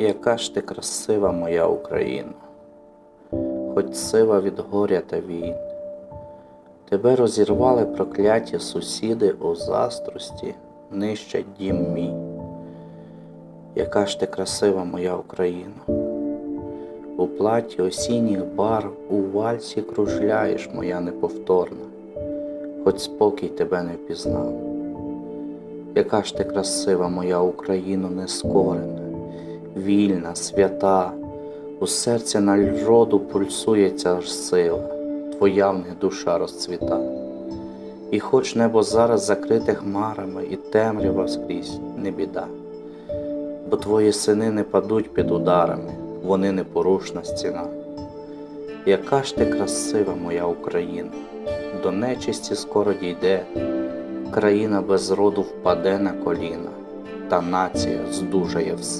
Яка ж ти красива моя Україна, хоч сива від горя та війн. Тебе розірвали прокляті сусіди у застрості, нищать дім мій. Яка ж ти красива моя Україна, у платі осінніх барв у вальсі кружляєш, моя неповторна, хоч спокій тебе не впізнав. Яка ж ти красива моя Україна нескорена, вільна, свята, у серці народу пульсує ця ж сила, твоя в них душа розцвіта. І хоч небо зараз закрите хмарами і темрява скрізь не біда, бо твої сини не падуть під ударами, вони непорушна стіна. Яка ж ти красива, моя Україна, до нечисті скоро дійде, країна без роду впаде на коліна, та нація здужає все.